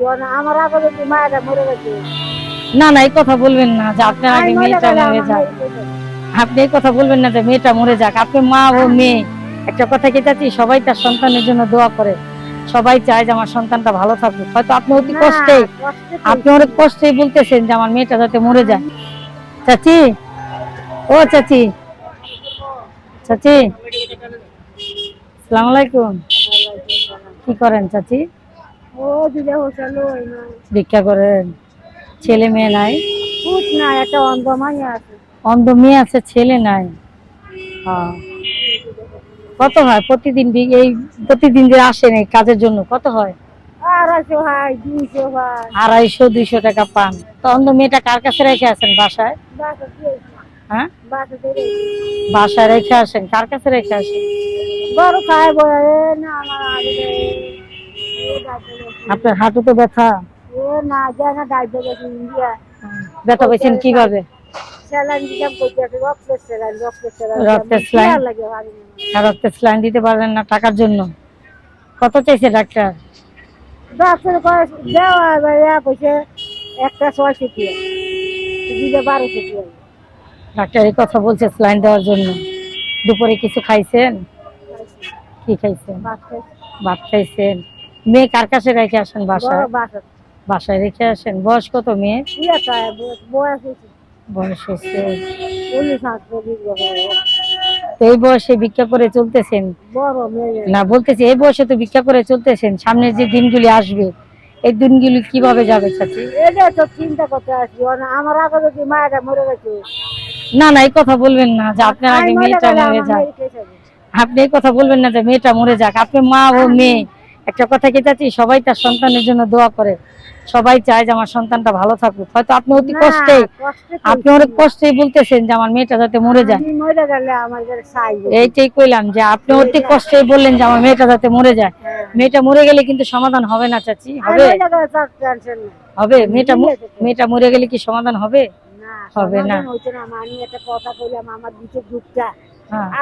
জীবনে আমার আগে যদি মায়েরা মরে গেছে। না না এই কথা বলবেন না যে আপনার আগে মেয়েটা মরে যাক। আপনি এই কথা বলবেন না যে মেয়েটা মরে যাক। আপনি মা ও মেয়ে। একটা কথা কি চাচ্ছি সবাই তার সন্তানের জন্য দোয়া করে। সবাই চায় যে আমার সন্তানটা ভালো থাকুক। হয়তো আপনি অতি কষ্টে আপনি অনেক কষ্টেই বলতেছেন যে আমার মেয়েটা যাতে মরে যায়। চাচি? ও চাচি। চাচি? সালাম আলাইকুম। কি করেন চাচি? ভিক্ষা করেন ছেলে মেয়ে নাই? একটা অন্ধ আছে। অন্ধ মেয়ে আছে ছেলে নাই? হ্যাঁ। কত হয় প্রতিদিন এই প্রতিদিন যে আসেন এই কাজের জন্য কত হয়? আড়াইশো দুইশো টাকা পান। তো অন্ধ মেয়েটা কার কাছে রেখে আসেন বাসায়? হ্যাঁ? বাসায় রেখে আসেন কার কাছে রেখে আসেন? বড় খায় বয়ে না আমার আপনার হাঁটু তো ব্যথা। এ না যায় না ডাইতে গেছে ইন্ডিয়া। ব্যথা পেয়েছেন কীভাবে? রক্তের স্লাইন দিতে পারলেন না টাকার জন্য। কত চাইছে ডাক্তার? ডাক্তার একটা ডাক্তার এই কথা বলছে স্লাইন দেওয়ার জন্য। দুপুরে কিছু খাইছেন? কি খাইছেন? ভাত খাইছেন? মেয়ে কার কাছে রেখে আসেন বাসায়? বাসায়। রেখে আসেন। বয়স কত মেয়ে? বয়স হচ্ছে এই বয়সে ভিক্ষা করে চলতেছেন? না বলতেছি এই বয়সে তো ভিক্ষা করে চলতেছেন। সামনের যে দিনগুলি আসবে এই দিনগুলি কীভাবে যাবে চাচি? এটা তো চিন্তা করতে আসছি আমার আগে যদি মায়েরা মরে গেছে। না না এই কথা বলবেন না যে আপনার আগে মেয়েটা মরে যাক? আপনি এই কথা বলবেন না যে মেয়েটা মরে যাক। আপনি মা ও মেয়ে। একটা কথা কি চাচ্ছি সবাই তার সন্তানের জন্য দোয়া করে। সবাই চায় যে আমার সন্তানটা ভালো থাকুক। হয়তো আপনি অতি কষ্টে কষ্টে আপনি অনেক কষ্টেই বলতেছেন যে আমার মেয়েটা যাতে মরে যায়। এইটাই কইলাম যে আপনি অতি কষ্টেই বললেন যে আমার মেয়েটা যাতে মরে যায়। মেয়েটা মরে গেলে কিন্তু সমাধান হবে না চাচি হবে? হবে? মেয়েটা মেয়েটা মরে গেলে কি সমাধান হবে? না হবে না। আমি একটা কথা কইলাম আমার দুধটা হ্যাঁ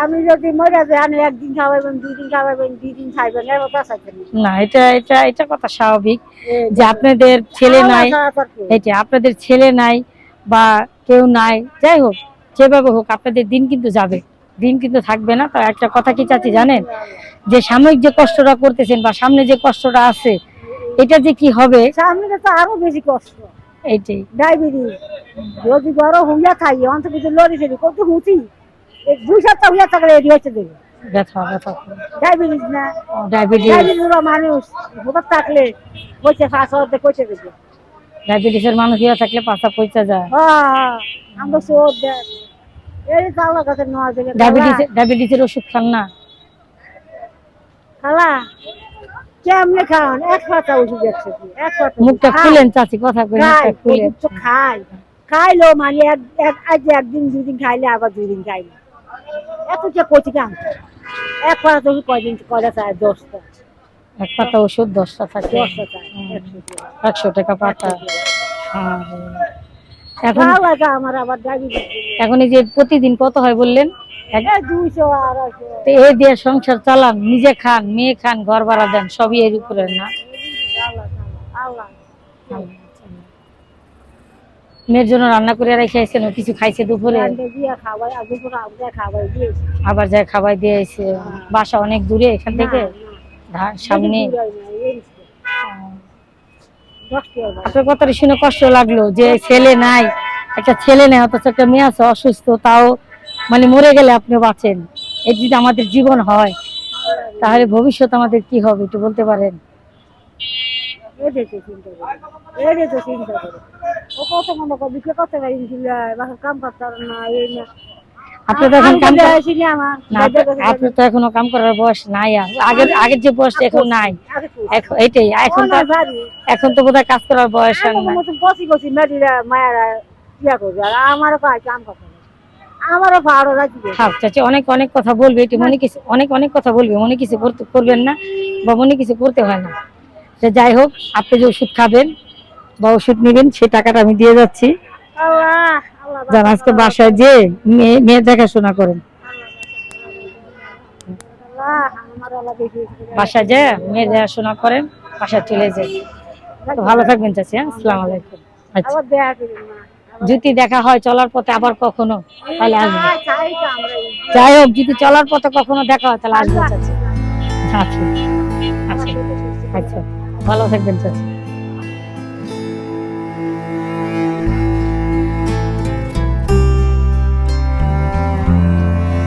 আমি যদি মরে যাই আমি একদিন খাওয়াবেন দুই দিন খাওয়াবেন দুই দিন খাইবেন এর কথা চাইছেন না এটা এটা এটা কথা স্বাভাবিক যে আপনাদের ছেলে নাই এটা আপনাদের ছেলে নাই বা কেউ নাই যাই হোক যেভাবে হোক আপনাদের দিন কিন্তু যাবে দিন কিন্তু থাকবে না। তো একটা কথা কি চাচ্ছি জানেন? যে সাময়িক যে কষ্টটা করতেছেন বা সামনে যে কষ্টটা আছে এটা যে কি হবে? সামনে তো আরও বেশি কষ্ট। এইটাই। ডায়াবেটিস। যদি বড় হইয়া খাই অন্তত কিছু লড়ি ফেলি কত হুঁচি। দুই সপ্তাহ হুইয়া থাকলে এটি দেবে। ব্যথা ব্যথা। ডায়াবেটিস না? ডায়াবেটিস ডায়াবেটিস মানুষ হুপার থাকলে কইছে ফাঁস হতে কইছে দেবে। ডায়াবেটিসের মানুষ ইয়ে থাকলে পাশা পয়সা যায়। হ্যাঁ আমরা সোদ দেয়। এই তো কাছে নেওয়া দেবে ডায়াবেটিস ডায়াবেটিসের ওষুধ খান না। খালা কেমনে খাওয়ান এক পাতা ওষুধ একশো এক পাতা মুখটা খুলেন চাচি কথা কই খাই মুখটা খুলেন খাই। খাইলো মানে এক এক- আজ একদিন দুদিন খাইলে আবার দুই দিন খাইলে। এত যে কচি এক পাতা ওষুধ কয়দিন কয়টা চায়? দশটা। এক পাতা ওষুধ দশটা থাকে। একশো টাকা। পাতা। এখন আমার আবার এখন এই যে প্রতিদিন কত হয় বললেন? এই তো দিয়ে সংসার চালান নিজে খান মেয়ে খান ঘর ভাড়া দেন সবই এর উপরে না? আল্লাহ। মেয়ের জন্য রান্না করে রেখে আইসেন ও কিছু খাইছে দুপুরে। আবার যায় খাবার দিয়ে আইছে। বাসা অনেক দূরে এখান থেকে সামনে। আপনার কথাটা শুনে কষ্ট লাগল যে ছেলে নাই একটা ছেলে নেই অথচ একটা মেয়ে আছে অসুস্থ তাও মানে মরে গেলে আপনি বাঁচেন। এই যদি আমাদের জীবন হয় তাহলে ভবিষ্যৎ আমাদের কি হবে একটু বলতে পারেন? তো চিন্তা করি তো চিন্তা করি। ও কত মনে কর বিকে কত বাসা কাম করতে না এই না। আপনি তো এখন কাম আপনি- তো এখনও কাম করার বয়স নাই আর। আগের আগের যে বয়স এখন নাই। আগে তো এখন এইটাই এখন তো এখন তো বোধহয় কাজ করার বয়স আর নাই। বসি বসি মেয়েরা মায়েরা ইয়া করবে আর আমারও কাজ কাম করতে আমারও থাক চাচি অনেক অনেক কথা বলবে এটি মনে কিছু অনেক অনেক কথা বলবে মনে কিছু করতে করবেন না বা মনে কিছু করতে হয় না। যে যাই হোক, আপনি যে ওষুধ খাবেন বা ওষুধ নেবেন সেই টাকাটা আমি দিয়ে যাচ্ছি। যান, আজকে বাসায় যে মেয়ে দেখাশোনা করেন। বাসায় যে মেয়ে দেখাশোনা করেন, বাসায় চলে যান ভালো থাকবেন চাচি হ্যাঁ? আসসালামু আলাইকুম। আচ্ছা। যদি দেখা হয় চলার পথে আবার কখনো, তাহলে আসব। যাই হোক, যদি চলার পথে কখনো দেখা হয়, তাহলে আসব আচ্ছা। আচ্ছা। আচ্ছা। ভালো থাকবেন চাচি